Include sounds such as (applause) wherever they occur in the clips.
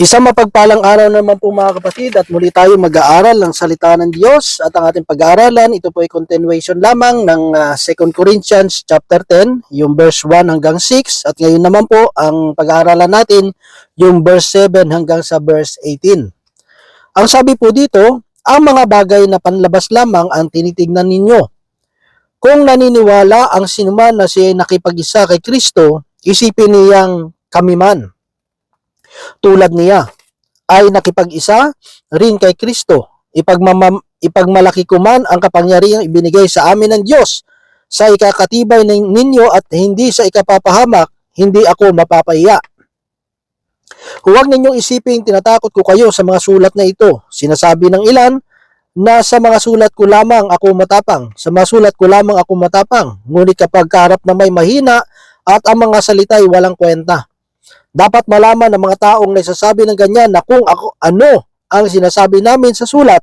Isang mapagpalang araw naman po mga kapatid at muli tayo mag-aaral ng salita ng Diyos at ang ating pag-aaralan ito po ay continuation lamang ng ah, 2 Corinthians chapter 10 yung verse 1 hanggang 6 at ngayon naman po ang pag-aaralan natin yung verse 7 hanggang sa verse 18. Ang sabi po dito, ang mga bagay na panlabas lamang ang tinitignan ninyo. Kung naniniwala ang sinuman na siya nakipag-isa kay Kristo, isipin niyang kami man tulad niya ay nakipag-isa rin kay Kristo. Ipagmamam, ipagmalaki ko man ang kapangyarihang ibinigay sa amin ng Diyos sa ikakatibay nin- ninyo at hindi sa ikapapahamak, hindi ako mapapahiya. Huwag ninyong isiping tinatakot ko kayo sa mga sulat na ito. Sinasabi ng ilan na sa mga sulat ko lamang ako matapang. Sa mga sulat ko lamang ako matapang. Ngunit kapag kaharap na may mahina at ang mga salita ay walang kwenta. Dapat malaman ng mga taong nagsasabi ng ganyan na kung ako ano ang sinasabi namin sa sulat,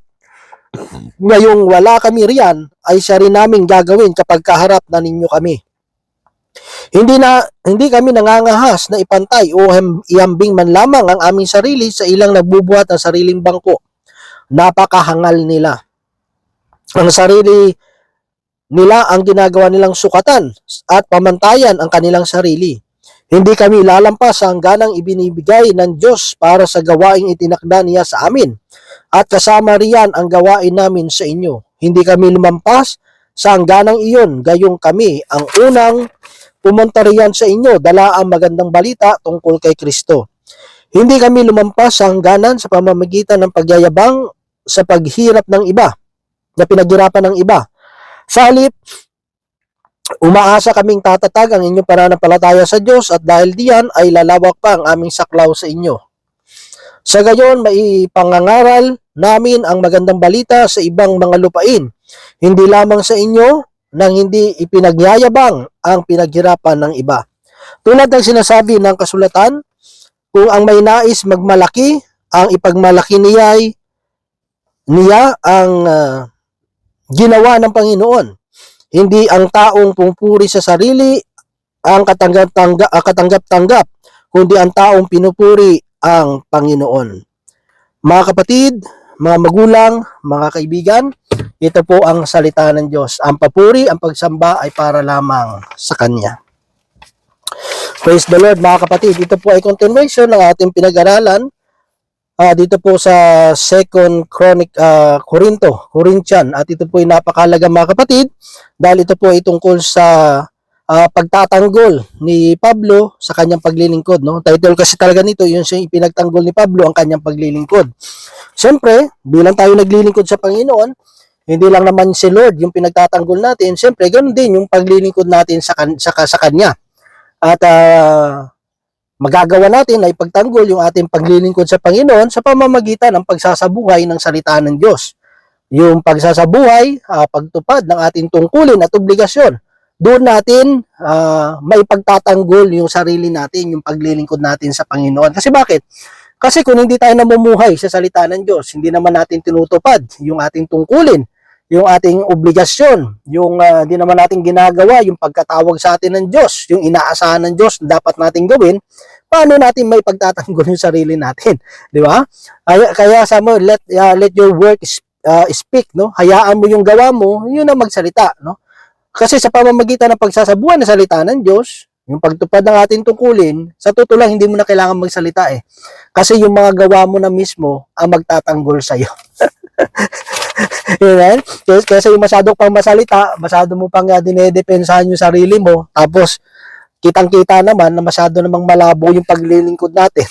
ngayong wala kami riyan, ay siya rin namin gagawin kapag kaharap na ninyo kami. Hindi na hindi kami nangangahas na ipantay o ihambing man lamang ang aming sarili sa ilang nagbubuhat ng sariling bangko. Napakahangal nila. Ang sarili nila ang ginagawa nilang sukatan at pamantayan ang kanilang sarili. Hindi kami lalampas sa hangganang ibinibigay ng Diyos para sa gawaing itinakda niya sa amin. At kasama riyan ang gawain namin sa inyo. Hindi kami lumampas sa hangganang iyon, gayong kami ang unang pumunta riyan sa inyo, dala ang magandang balita tungkol kay Kristo. Hindi kami lumampas sa hangganan sa pamamagitan ng pagyayabang sa paghirap ng iba, na pinaghirapan ng iba. Sa halip, Umaasa kaming tatatag ang inyong pananampalataya sa Diyos at dahil diyan ay lalawak pa ang aming saklaw sa inyo. Sa gayon, maipangangaral namin ang magandang balita sa ibang mga lupain, hindi lamang sa inyo nang hindi ipinagyayabang ang pinaghirapan ng iba. Tulad ng sinasabi ng kasulatan, kung ang may nais magmalaki, ang ipagmalaki niya ay niya ang ah, ginawa ng Panginoon hindi ang taong pumupuri sa sarili ang katanggap-tanggap, ah, katanggap-tanggap, kundi ang taong pinupuri ang Panginoon. Mga kapatid, mga magulang, mga kaibigan, ito po ang salita ng Diyos. Ang papuri, ang pagsamba ay para lamang sa Kanya. Praise the Lord mga kapatid. Ito po ay continuation ng ating pinag-aralan ah, dito po sa Second Chronic ah, Corinto, Corinthian. At ito po ay napakalaga mga kapatid dahil ito po ay tungkol sa ah, pagtatanggol ni Pablo sa kanyang paglilingkod. No? Title kasi talaga nito, yun siya ipinagtanggol ni Pablo ang kanyang paglilingkod. Siyempre, bilang tayo naglilingkod sa Panginoon, hindi lang naman si Lord yung pinagtatanggol natin, siyempre, ganoon din yung paglilingkod natin sa, kan- sa, sa Kanya. At ah, magagawa natin ay pagtanggol yung ating paglilingkod sa Panginoon sa pamamagitan ng pagsasabuhay ng salita ng Diyos. Yung pagsasabuhay, ah, pagtupad ng ating tungkulin at obligasyon. Doon natin ah, may pagtatanggol yung sarili natin, yung paglilingkod natin sa Panginoon. Kasi bakit? Kasi kung hindi tayo namumuhay sa salita ng Diyos, hindi naman natin tinutupad yung ating tungkulin, yung ating obligasyon, yung ah, hindi naman natin ginagawa, yung pagkatawag sa atin ng Diyos, yung inaasahan ng Diyos na dapat natin gawin, paano natin may pagtatanggol yung sarili natin, (laughs) di ba? Kaya, kaya sa mo, let, ah, let your work ah, speak, no? Hayaan mo yung gawa mo, yun ang magsalita, no? Kasi sa pamamagitan ng pagsasabuhan ng salita ng Diyos, yung pagtupad ng ating tungkulin, sa totoo lang, hindi mo na kailangan magsalita eh. Kasi yung mga gawa mo na mismo ang magtatanggol sa'yo. (laughs) Amen? Kasi, kasi yung masyado pang masalita, masyado mo pang uh, dinedepensahan yung sarili mo, tapos kitang-kita naman na masyado namang malabo yung paglilingkod natin.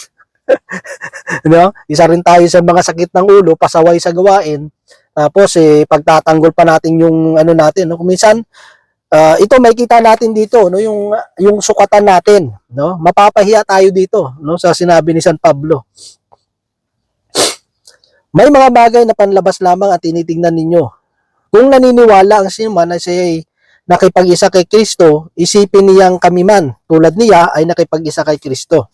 (laughs) no? Isa rin tayo sa mga sakit ng ulo, pasaway sa gawain. Tapos eh pagtatanggol pa natin yung ano natin, no? Kung minsan ah, ito makikita natin dito, no, yung yung sukatan natin, no? Mapapahiya tayo dito, no, sa sinabi ni San Pablo. May mga bagay na panlabas lamang at tinitingnan ninyo. Kung naniniwala ang sino man na siya ay nakipag-isa kay Kristo, isipin niyang kami man, tulad niya ay nakipag-isa kay Kristo.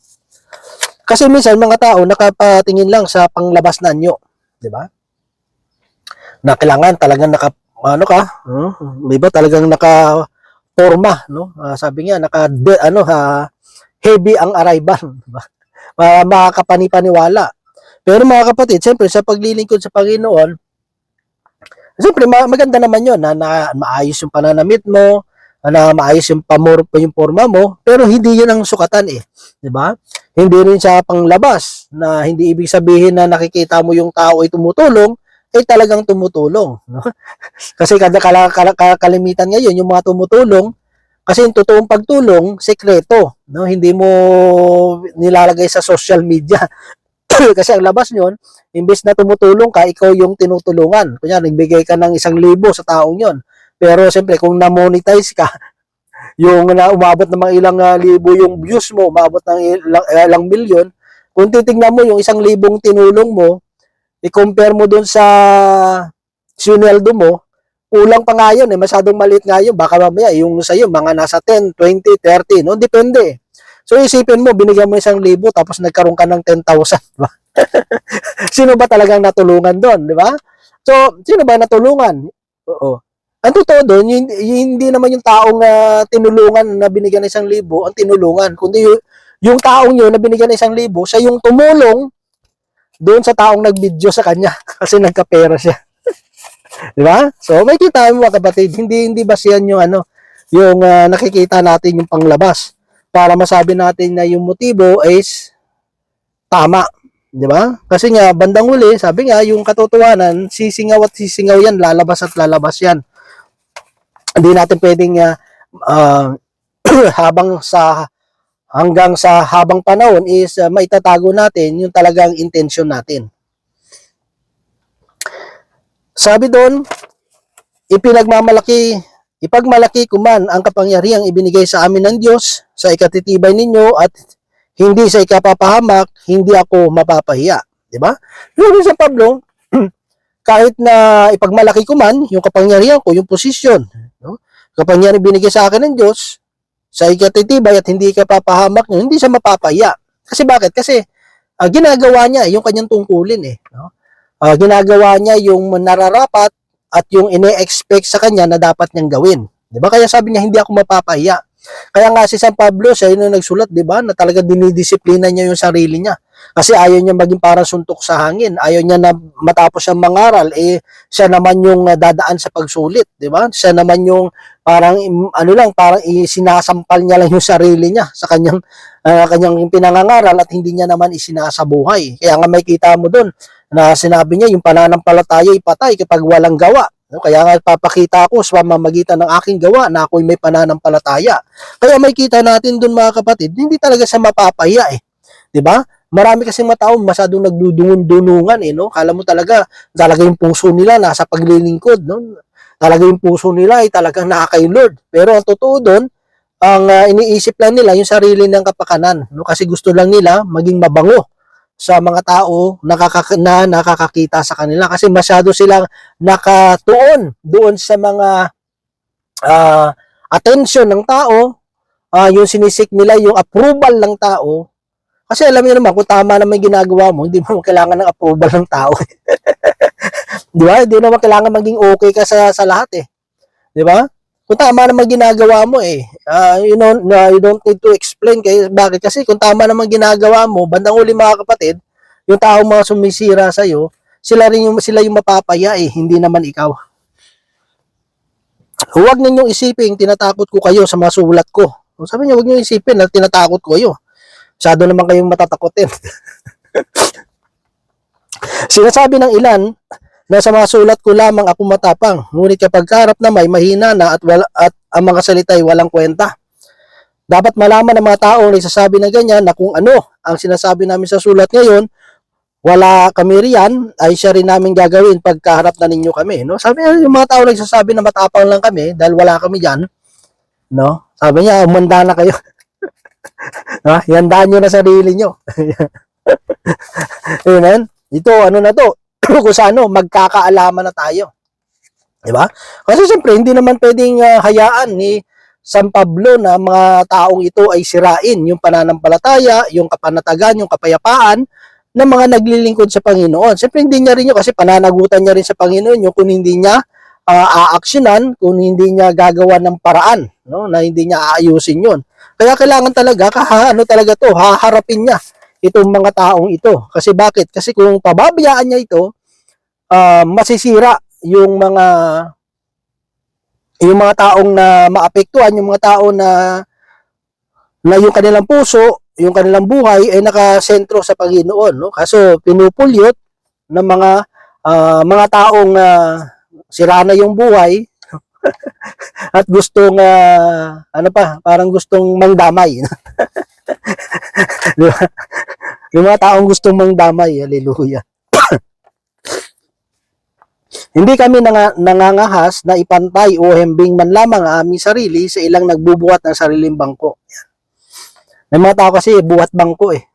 Kasi minsan mga tao nakapatingin lang sa panglabas na anyo, di ba? Na kailangan talagang naka ano ka, may ba talagang naka forma, no? Ah, sabi niya naka ano ha, heavy ang arrival, (laughs) di ba? uh, makakapani-paniwala. Pero mga kapatid, siyempre sa paglilingkod sa Panginoon, siyempre ma- maganda naman yon na, na maayos yung pananamit mo, na maayos yung pamor yung forma mo, pero hindi yun ang sukatan eh. 'Di ba? Hindi rin siya panglabas na hindi ibig sabihin na nakikita mo yung tao ay tumutulong, ay talagang tumutulong. No? (laughs) Kasi kada kala, kala, kala- kalimitan ngayon, yung mga tumutulong, kasi yung totoong pagtulong, sekreto. No? Hindi mo nilalagay sa social media. Kasi ang labas nyon, imbes na tumutulong ka, ikaw yung tinutulungan. Kunya, nagbigay ka ng isang libo sa taong yon. Pero siyempre, kung na-monetize ka, (laughs) yung na umabot ng mga ilang ah, libo yung views mo, umabot ng ilang, eh, ilang milyon, kung titignan mo yung isang libong tinulong mo, i-compare mo dun sa sinweldo mo, kulang pa nga yun eh, masyadong maliit nga yun, baka mamaya yung sa'yo, mga nasa 10, 20, 30, no? Depende. So isipin mo, binigyan mo isang libo, tapos nagkaroon ka ng 10,000, di ba? (laughs) sino ba talagang natulungan doon, di ba? So, sino ba natulungan? Oo. Ang totoo doon, hindi naman yung taong ah, tinulungan na binigyan ng isang libo ang tinulungan, kundi yung, yung taong yun na binigyan ng isang libo, siya yung tumulong doon sa taong nag-video sa kanya (laughs) kasi nagkapera siya. (laughs) Di ba? So, may kita mo mga kapatid, hindi hindi basihan yung ano, yung ah, nakikita natin yung panglabas para masabi natin na yung motibo is tama. Di ba? Kasi nga, bandang huli, sabi nga, yung katotohanan, sisingaw at sisingaw yan, lalabas at lalabas yan. Hindi natin pwedeng ah, (clears throat) habang sa hanggang sa habang panahon is uh, maitatago natin yung talagang intention natin. Sabi doon, ipinagmamalaki, ipagmalaki ko man ang kapangyarihang ibinigay sa amin ng Diyos sa ikatitibay ninyo at hindi sa ikapapahamak, hindi ako mapapahiya. Di ba? Sabi sa Pablo, (clears throat) kahit na ipagmalaki ko man yung kapangyarihan ko, yung posisyon, no? kapangyarihan binigay sa akin ng Diyos, sa ikatitibay at hindi ka papahamak nyo, hindi siya mapapaya. Kasi bakit? Kasi ah, ginagawa niya yung kanyang tungkulin eh. No? Ah, ginagawa niya yung nararapat at yung ine-expect sa kanya na dapat niyang gawin. 'Di ba? Kaya sabi niya hindi ako mapapahiya. Kaya nga si San Pablo, siya yung nagsulat, 'di ba? Na talaga dinidisiplina niya yung sarili niya. Kasi ayaw niya maging parang suntok sa hangin. Ayaw niya na matapos siyang mangaral, eh siya naman yung dadaan sa pagsulit, 'di ba? Siya naman yung parang ano lang, parang isinasampal niya lang yung sarili niya sa kanyang ah, kanyang pinangangaral at hindi niya naman isinasabuhay. Kaya nga may kita mo doon na sinabi niya yung pananampalataya ipatay kapag walang gawa. No? Kaya nga papakita ako sa pamamagitan ng aking gawa na ako'y may pananampalataya. Kaya may kita natin doon mga kapatid, hindi talaga siya mapapahiya eh. 'Di ba? Marami kasing matao masyadong nagdudungun-dunungan eh, no? Kala mo talaga, talaga yung puso nila nasa paglilingkod, no? Talaga yung puso nila ay talagang nakakay Lord. Pero ang totoo doon, ang ah, iniisip lang nila yung sarili ng kapakanan, no? Kasi gusto lang nila maging mabango sa mga tao nakaka, na nakakakita sa kanila kasi masyado silang nakatuon doon sa mga ah, attention ng tao, ah, yung sinisik nila yung approval ng tao. Kasi alam niyo naman, kung tama naman yung ginagawa mo, hindi mo kailangan ng approval ng tao. (laughs) Di ba? Hindi naman kailangan maging okay ka sa, sa lahat eh. Di ba? Kung tama naman ginagawa mo eh, ah, you know, na you don't need to explain kay bakit kasi kung tama naman ginagawa mo, bandang uli mga kapatid, yung taong mga sumisira sa iyo, sila rin yung sila yung mapapaya eh, hindi naman ikaw. Huwag ninyong isipin tinatakot ko kayo sa mga sulat ko. Sabi niya, huwag niyo isipin na tinatakot ko kayo. Masyado naman kayong matatakotin. (laughs) Sinasabi ng ilan na sa mga sulat ko lamang ako matapang, ngunit kapag karap na may mahina na at, wala, at ang mga salita ay walang kwenta. Dapat malaman ng mga tao na nagsasabi na ganyan na kung ano ang sinasabi namin sa sulat ngayon, wala kami riyan, ay siya rin namin gagawin pagkaharap na ninyo kami. No? Sabi niya, yung mga tao nagsasabi na matapang lang kami dahil wala kami dyan, no? sabi niya, umanda na kayo. (laughs) ha? Yandaan nyo na sarili nyo. (laughs) Amen? Ito, ano na to? Kung sa ano, magkakaalaman na tayo. Di ba? Kasi siyempre, hindi naman pwedeng ah, hayaan ni San Pablo na mga taong ito ay sirain yung pananampalataya, yung kapanatagan, yung kapayapaan ng mga naglilingkod sa Panginoon. Siyempre, hindi niya rin yun kasi pananagutan niya rin sa Panginoon yung kung hindi niya ah, aaksyonan, kung hindi niya gagawa ng paraan, no? na hindi niya aayusin yun. Kaya kailangan talaga, kaha, ano talaga to, haharapin niya itong mga taong ito. Kasi bakit? Kasi kung pababayaan niya ito, ah, masisira yung mga yung mga taong na maapektuhan, yung mga tao na na yung kanilang puso, yung kanilang buhay ay nakasentro sa Panginoon, no? Kaso pinupulyot ng mga ah, mga taong ah, sira na yung buhay (laughs) at gustong ah, ano pa, parang gustong mangdamay. (laughs) Di yung mga taong gustong mangdamay, hallelujah. (coughs) Hindi kami nanga, nangangahas na ipantay o hembing man lamang ang aming sarili sa ilang nagbubuhat ng sariling bangko. May mga tao kasi buhat bangko eh.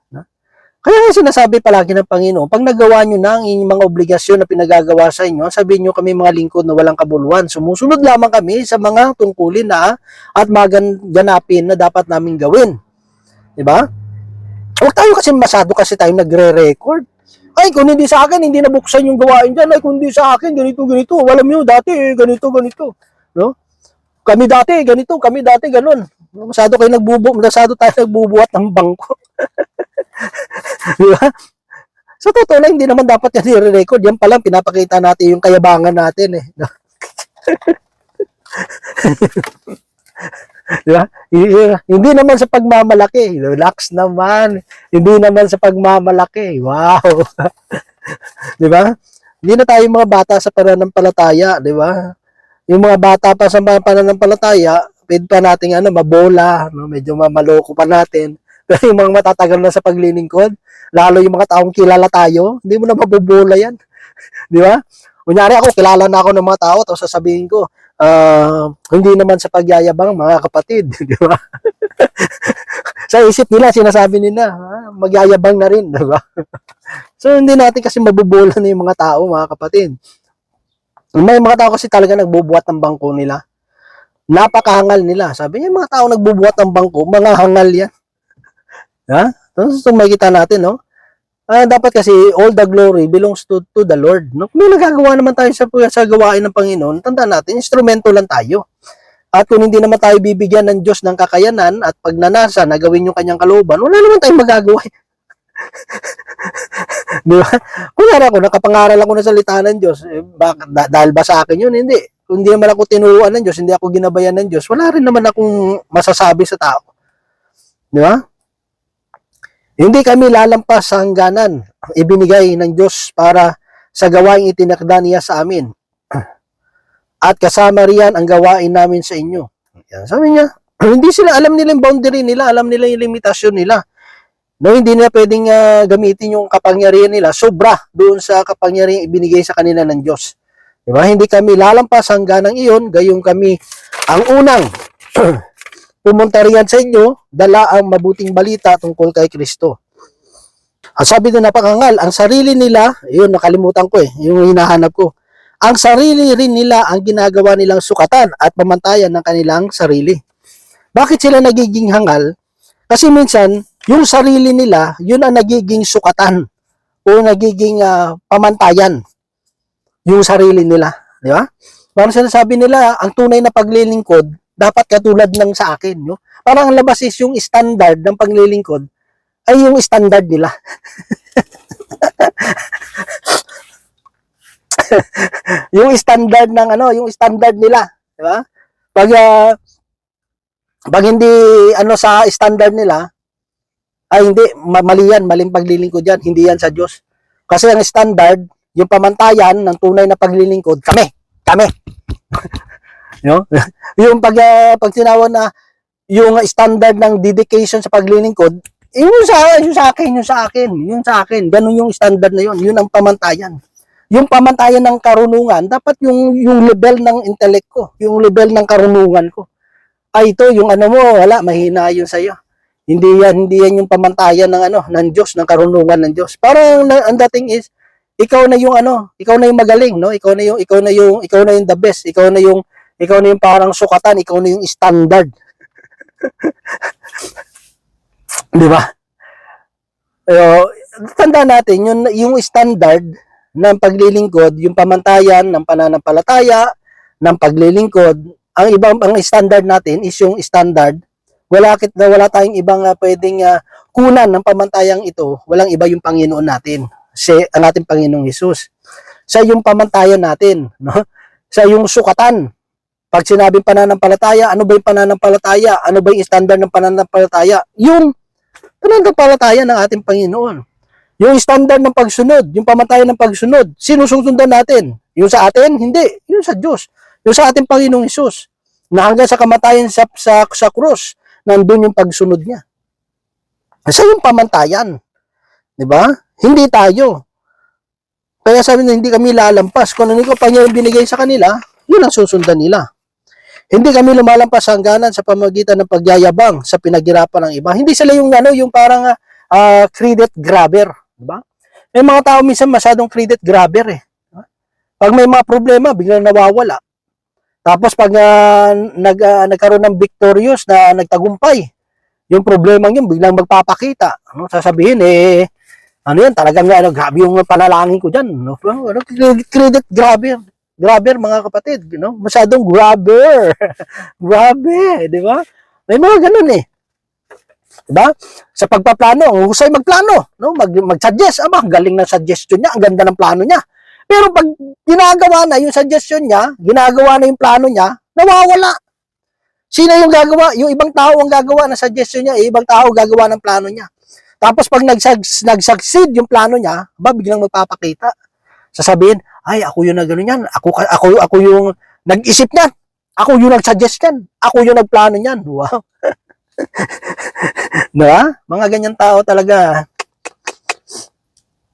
Kaya nga sinasabi palagi ng Panginoon, pag nagawa nyo na ang inyong mga obligasyon na pinagagawa sa inyo, sabihin nyo kami mga lingkod na walang kabuluhan. Sumusunod lamang kami sa mga tungkulin na at maganapin na dapat namin gawin. Di ba? Huwag tayo kasi masyado kasi tayo nagre-record. Ay, kung hindi sa akin, hindi nabuksan yung gawain dyan. Ay, kung hindi sa akin, ganito, ganito. Alam nyo, dati, eh, ganito, ganito. No? Kami dati, ganito. Kami dati, ganun. Masyado kayo nagbubu, masyado tayo (laughs) nagbubuhat ng bangko. (laughs) Di ba? Sa totoo lang, hindi naman dapat yan i-record. Yan palang pinapakita natin yung kayabangan natin eh. (laughs) Di ba? Hindi naman sa pagmamalaki. Relax naman. Hindi naman sa pagmamalaki. Wow. (laughs) di ba? Hindi na tayo mga bata sa pananampalataya, di ba? Yung mga bata pa sa mga pananampalataya, pwede pa nating ano, mabola, no? medyo mamaloko pa natin. (laughs) Pero yung mga matatagal na sa paglilingkod, lalo yung mga taong kilala tayo, hindi mo na mabobola yan. (laughs) di ba? Kunyari ako, kilala na ako ng mga tao, tapos sasabihin ko, ah, hindi naman sa pagyayabang, mga kapatid, (laughs) di ba? sa isip nila, sinasabi nila, ah, magyayabang na rin, di ba? (laughs) so, hindi natin kasi mabubola na yung mga tao, mga kapatid. May mga tao kasi talaga nagbubuhat ng bangko nila. Napakahangal nila. Sabi niya, mga tao nagbubuhat ng bangko, mga hangal yan. (laughs) Ha? Tapos ito makikita natin, no? Ah, dapat kasi all the glory belongs to, to the Lord. No? May nagagawa naman tayo sa, sa gawain ng Panginoon, tandaan natin, instrumento lang tayo. At kung hindi naman tayo bibigyan ng Diyos ng kakayanan at pagnanasa na gawin yung kanyang kalooban, wala naman tayong magagawa. (laughs) Di ba? Kunyari ako, nakapangaral ako ng salita ng Diyos, eh, bak- da- dahil ba sa akin yun? Hindi. Kung hindi naman ako tinuruan ng Diyos, hindi ako ginabayan ng Diyos, wala rin naman akong masasabi sa tao. Di ba? Hindi kami lalampas sa hangganan ibinigay ng Diyos para sa gawain itinakda niya sa amin. (clears throat) At kasama riyan ang gawain namin sa inyo. Yan, sabi niya, (clears throat) hindi sila, alam nila yung boundary nila, alam nila yung limitasyon nila. No, hindi nila pwedeng ah, gamitin yung kapangyarihan nila sobra doon sa kapangyarihan ibinigay sa kanila ng Diyos. Diba? Hindi kami lalampas hanggang ng iyon, gayong kami ang unang (clears throat) pumunta riyan sa inyo, dala ang mabuting balita tungkol kay Kristo. Ang sabi doon napakangal, ang sarili nila, yun nakalimutan ko eh, yung hinahanap ko. Ang sarili rin nila ang ginagawa nilang sukatan at pamantayan ng kanilang sarili. Bakit sila nagiging hangal? Kasi minsan, yung sarili nila, yun ang nagiging sukatan o nagiging ah, pamantayan. Yung sarili nila. Di ba? Parang sinasabi nila, ang tunay na paglilingkod, dapat katulad ng sa akin. No? Parang ang labas is yung standard ng paglilingkod ay yung standard nila. (laughs) yung standard ng ano, yung standard nila, di ba? Pag ah, pag hindi ano sa standard nila, ay hindi ma- mali yan, maling paglilingkod yan, hindi yan sa Diyos. Kasi ang standard, yung pamantayan ng tunay na paglilingkod, kami, kami. (laughs) no? (laughs) yung pag ah, pag tinawag na yung standard ng dedication sa paglilingkod, yung sa yung sa akin, yung sa akin, yung sa akin, ganun yung standard na yun, yun ang pamantayan. Yung pamantayan ng karunungan, dapat yung yung level ng intellect ko, yung level ng karunungan ko. Ay ito, yung ano mo, wala, mahina yun sa iyo. Hindi yan, hindi yan yung pamantayan ng ano, ng Diyos, ng karunungan ng Diyos. Parang ang dating is, ikaw na yung ano, ikaw na yung magaling, no? Ikaw na yung, ikaw na yung, ikaw na yung the best, ikaw na yung, ikaw na yung parang sukatan, ikaw na yung standard. (laughs) Di ba? Pero, tanda natin, yung, yung standard ng paglilingkod, yung pamantayan ng pananampalataya, ng paglilingkod, ang ibang ang standard natin is yung standard Wala, kit na wala tayong ibang ah, pwedeng ah, kunan ng pamantayang ito. Walang iba yung Panginoon natin. Si ang ating Panginoong Hesus. Sa yung pamantayan natin, no? Sa yung sukatan. Pag sinabing pananampalataya, ano ba yung pananampalataya? Ano ba yung standard ng pananampalataya? Yung pananampalataya ng ating Panginoon. Yung standard ng pagsunod, yung pamantayan ng pagsunod, sinusundan natin. Yung sa atin, hindi. Yung sa Diyos. Yung sa ating Panginoong Isus. Na hanggang sa kamatayan sa, sa, sa krus, nandun yung pagsunod niya. Sa yung pamantayan. Di ba? Hindi tayo. Kaya sabi na hindi kami lalampas. Kung ano ko pa niya binigay sa kanila, yun ang susundan nila. Hindi kami lumalampas hangganan sa pamagitan ng pagyayabang sa pinaghirapan ng iba. Hindi sila yung ano, yung parang ah, credit grabber, di ba? May mga tao minsan masyadong credit grabber eh. Pag may mga problema, biglang nawawala. Tapos pag ah, nag, ah, nagkaroon ng victorious na nagtagumpay, yung problema yun biglang magpapakita. Ano, sasabihin eh, ano yan, talagang ano, grabe yung panalangin ko dyan. No? Ano, credit, credit grabber. Grabber, mga kapatid. You know? Masyadong grabber. (laughs) Grabe, di ba? May mga ganun eh. Di ba? Sa pagpaplano, ang husay magplano. No? Mag, mag-suggest. Aba, galing ng suggestion niya. Ang ganda ng plano niya. Pero pag ginagawa na yung suggestion niya, ginagawa na yung plano niya, nawawala. Sino yung gagawa? Yung ibang tao ang gagawa ng suggestion niya, eh, ibang tao gagawa ng plano niya. Tapos pag nag-succeed yung plano niya, ba biglang magpapakita. Sasabihin, ay, ako yung nag yan. Ako, ako, ako yung nag-isip niyan. Ako yung nag-suggest niyan. Ako yung nagplano niyan. Wow. (laughs) diba? Mga ganyan tao talaga.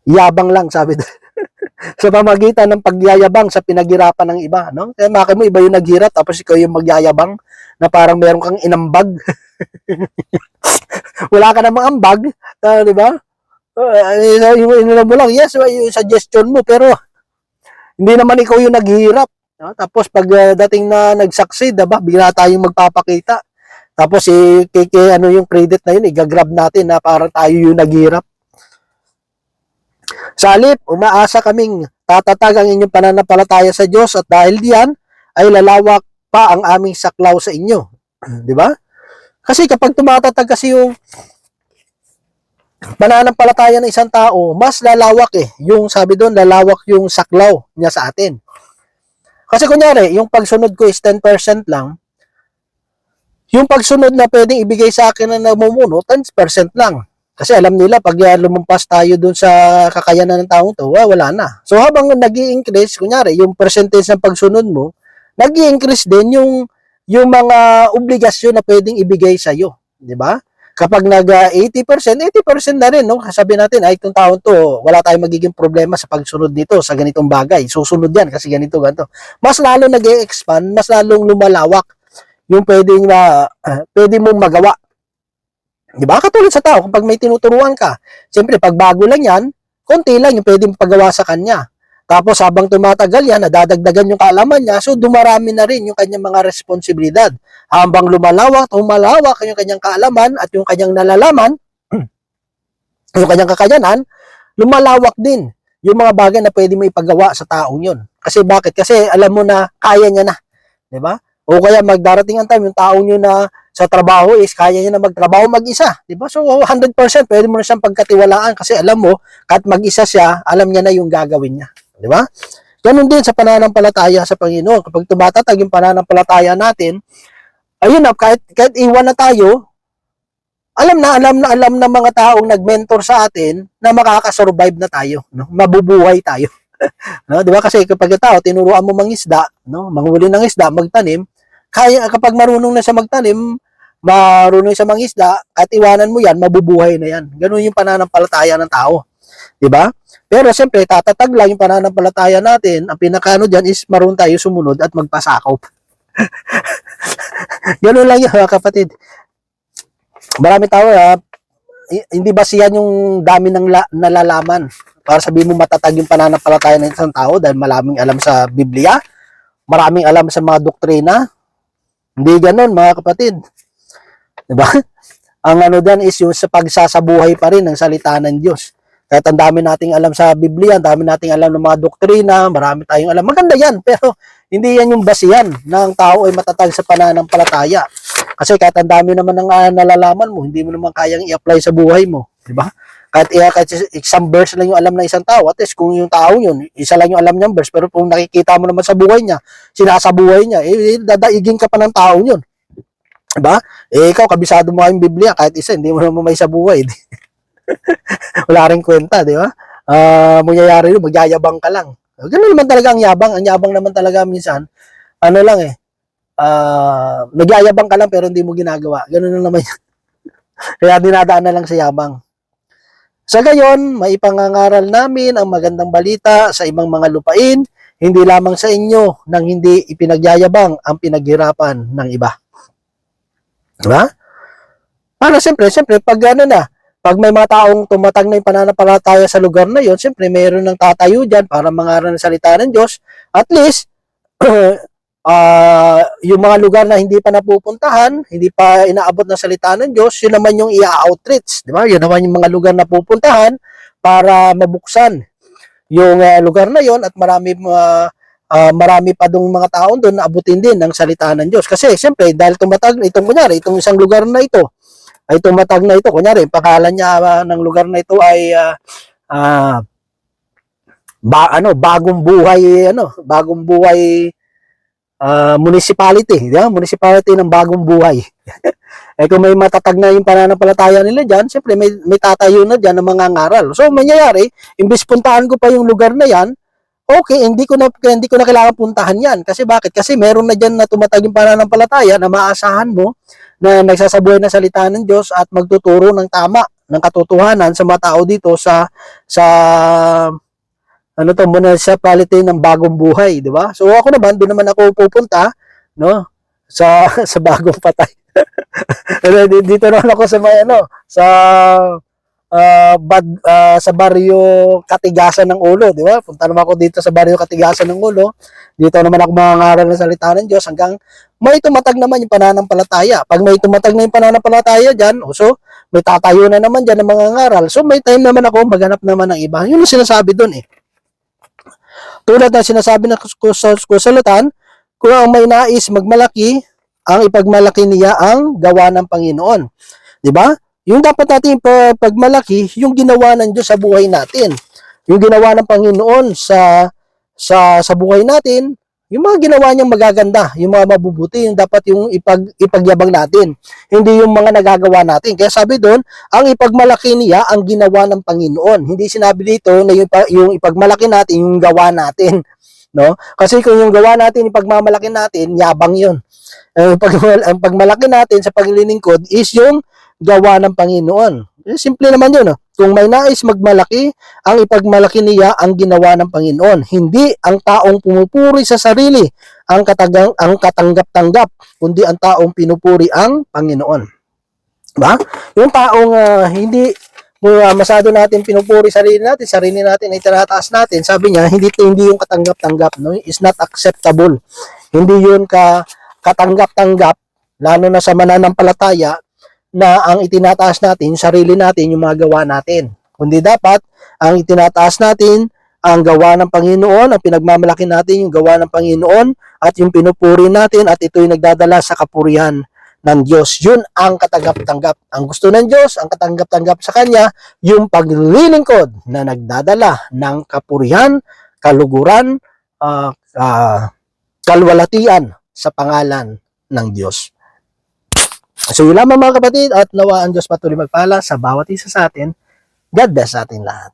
Yabang lang, sabi doon. (laughs) sa pamagitan ng pagyayabang sa pinaghirapan ng iba, no? Kaya maki mo, iba yung naghirap, tapos ikaw yung magyayabang na parang meron kang inambag. (laughs) Wala ka namang ambag, ah, di ba? Uh, yung inulong mo lang, yes, yung suggestion mo, pero hindi naman ikaw yung naghihirap. No? Tapos pag uh, dating na nag-succeed, diba, bigla tayong magpapakita. Tapos eh, kay, ano yung credit na yun, igagrab natin na parang tayo yung naghihirap. Sa umaasa kaming tatatag ang inyong pananampalataya sa Diyos at dahil diyan ay lalawak pa ang aming saklaw sa inyo. (clears throat) Di ba? Kasi kapag tumatatag kasi yung pananampalataya ng isang tao, mas lalawak eh. Yung sabi doon, lalawak yung saklaw niya sa atin. Kasi kunyari, yung pagsunod ko is 10% lang, yung pagsunod na pwedeng ibigay sa akin na namumuno, 10% lang. Kasi alam nila, pag lumampas tayo doon sa kakayanan ng taong to, wala na. So habang nag increase kunyari, yung percentage ng pagsunod mo, nag increase din yung, yung mga obligasyon na pwedeng ibigay sa iyo. Di ba? Kapag nag uh, 80%, 80% na rin, no? Sabi natin, ay itong taon to, wala tayong magiging problema sa pagsunod nito sa ganitong bagay. Susunod yan kasi ganito, ganito. Mas lalo nag expand mas lalong lumalawak yung pwedeng uh, uh, pwede mong magawa. Di ba? Katulad sa tao, kapag may tinuturuan ka, siyempre, pag bago lang yan, konti lang yung pwedeng pagawa sa kanya. Tapos habang tumatagal yan, nadadagdagan yung kaalaman niya, so dumarami na rin yung kanyang mga responsibilidad. Habang lumalawak, humalawak yung kanyang kaalaman at yung kanyang nalalaman, (clears throat) yung kanyang kakayanan, lumalawak din yung mga bagay na pwede mo ipagawa sa taong yun. Kasi bakit? Kasi alam mo na kaya niya na. Di ba? O kaya magdarating ang time, yung taong yun na sa trabaho is kaya niya na magtrabaho mag-isa. Di ba? So 100% pwede mo na siyang pagkatiwalaan kasi alam mo, kahit mag-isa siya, alam niya na yung gagawin niya. Di ba? Ganun din sa pananampalataya sa Panginoon. Kapag tumatatag yung pananampalataya natin, ayun na, kahit, kahit iwan na tayo, alam na, alam na, alam na mga taong nag-mentor sa atin na makakasurvive na tayo, no? Mabubuhay tayo. (laughs) no, 'di ba? Kasi kapag tao tinuruan mo mangisda, no, manghuli ng isda, magtanim, kaya kapag marunong na siya magtanim, marunong siya mangisda, at iwanan mo 'yan, mabubuhay na 'yan. Ganun yung pananampalataya ng tao. 'Di ba? Pero siyempre, tatatag lang yung pananampalataya natin. Ang pinakaano diyan is marunong tayo sumunod at magpasakop. (laughs) Ganun lang yun, kapatid marami tao ha, hindi ba siya yung dami ng la, nalalaman para sabihin mo matatag yung pananampalataya ng isang tao dahil maraming alam sa Biblia, maraming alam sa mga doktrina. Hindi ganoon mga kapatid. 'Di ba? (laughs) Ang ano dan is yung sa pagsasabuhay pa rin ng salita ng Diyos. Kahit ang dami nating alam sa Biblia, ang dami nating alam ng mga doktrina, marami tayong alam. Maganda yan, pero hindi yan yung basihan ng tao ay matatag sa pananampalataya. Kasi kahit ang dami naman ng ah, nalalaman mo, hindi mo naman kayang i-apply sa buhay mo. Di ba? Kahit, eh, kahit isang verse lang yung alam ng isang tao, at least kung yung tao yun, isa lang yung alam niyang verse, pero kung nakikita mo naman sa buhay niya, sinasabuhay niya, eh, dadaigin ka pa ng tao yun. Diba? Eh, ikaw, kabisado mo yung Biblia, kahit isa, hindi mo naman may sa buhay. (laughs) (laughs) Wala rin kwenta, di ba? Ah, mangyayari yun, magyayabang ka lang. Ganun naman talaga ang yabang. Ang yabang naman talaga minsan, ano lang eh, ah, nagyayabang ka lang pero hindi mo ginagawa. Ganun lang naman yun. (laughs) Kaya dinadaan na lang sa yabang. Sa gayon, maipangangaral namin ang magandang balita sa ibang mga lupain, hindi lamang sa inyo nang hindi ipinagyayabang ang pinaghirapan ng iba. Diba? Para siyempre, siyempre, pag ano na, pag may mga taong tumatag na yung pananampalataya sa lugar na yon, siyempre, mayroon ng tatayo dyan para mangaral ng salita ng Diyos. At least, (clears throat) ah yung mga lugar na hindi pa napupuntahan, hindi pa inaabot ng salita ng Diyos, yun naman yung i-outreach, di ba? Yun naman yung mga lugar na pupuntahan para mabuksan yung ah, lugar na yon at marami ah, ah, marami pa dong mga taon doon na abutin din ng salita ng Diyos. Kasi siyempre, dahil tumatag, itong kunyari, itong isang lugar na ito, ay tumatag na ito, kunyari, pangalan niya ah, ng lugar na ito ay ah, ah, ba, ano, bagong buhay, ano, bagong buhay ah, municipality, di ba? Municipality ng bagong buhay. (laughs) eh kung may matatag na yung pananampalataya nila dyan, siyempre may, may tatayo na dyan ng mga ngaral. So, mangyayari, imbis puntahan ko pa yung lugar na yan, okay, hindi ko na hindi ko na kailangan puntahan yan. Kasi bakit? Kasi meron na diyan na tumatag yung pananampalataya na maasahan mo na nagsasabuhay ng salita ng Diyos at magtuturo ng tama ng katotohanan sa mga tao dito sa sa ano to municipality ng bagong buhay, di ba? So ako naman doon naman ako pupunta, no? Sa (laughs) sa bagong patay. (laughs) Dito naman ako sa may ano, sa ah, bad, ah, sa baryo Katigasan ng Ulo, di ba? Punta naman ako dito sa baryo Katigasan ng Ulo. Dito naman ako mangangaral ng salita ng Diyos hanggang may tumatag naman yung pananampalataya. Pag may tumatag na yung pananampalataya dyan, o so, may tatayo na naman dyan ng mga ngaral. So, may time naman ako maghanap naman ng iba. Yun ang sinasabi doon eh. Tulad ng sinasabi ng kus- kusalatan, kung ang may nais magmalaki, ang ipagmalaki niya ang gawa ng Panginoon. 'Di ba? Yung dapat natin pa- pagmalaki, yung ginawa ng Diyos sa buhay natin. Yung ginawa ng Panginoon sa sa sa buhay natin, yung mga ginawa niyang magaganda, yung mga mabubuti, yung dapat yung ipag, ipagyabang natin. Hindi yung mga nagagawa natin. Kaya sabi doon, ang ipagmalaki niya ang ginawa ng Panginoon. Hindi sinabi dito na yung, yung ipagmalaki natin, yung gawa natin. No? Kasi kung yung gawa natin, ipagmamalaki natin, yabang yun. Ang, pag, ang pagmalaki natin sa paglilingkod is yung gawa ng Panginoon. Eh, Simple naman yun. Oh. Kung may nais magmalaki, ang ipagmalaki niya ang ginawa ng Panginoon. Hindi ang taong pumupuri sa sarili ang, katagang, ang katanggap-tanggap, kundi ang taong pinupuri ang Panginoon. Ba? Yung taong ah, hindi uh, masyado natin pinupuri sarili natin, sarili natin ay tinataas natin, sabi niya, hindi hindi yung katanggap-tanggap, no? is not acceptable. Hindi yun ka katanggap-tanggap, lalo na sa mananampalataya, na ang itinataas natin, sarili natin, yung mga gawa natin. Kundi dapat, ang itinataas natin, ang gawa ng Panginoon, ang pinagmamalaki natin, yung gawa ng Panginoon, at yung pinupuri natin, at ito'y nagdadala sa kapurihan ng Diyos. Yun ang katanggap-tanggap. Ang gusto ng Diyos, ang katanggap-tanggap sa Kanya, yung paglilingkod na nagdadala ng kapurihan, kaluguran, ah, ah, kalwalatian sa pangalan ng Diyos. So yun lamang mga kapatid at nawa ang Diyos patuloy magpala sa bawat isa sa atin. God bless sa atin lahat.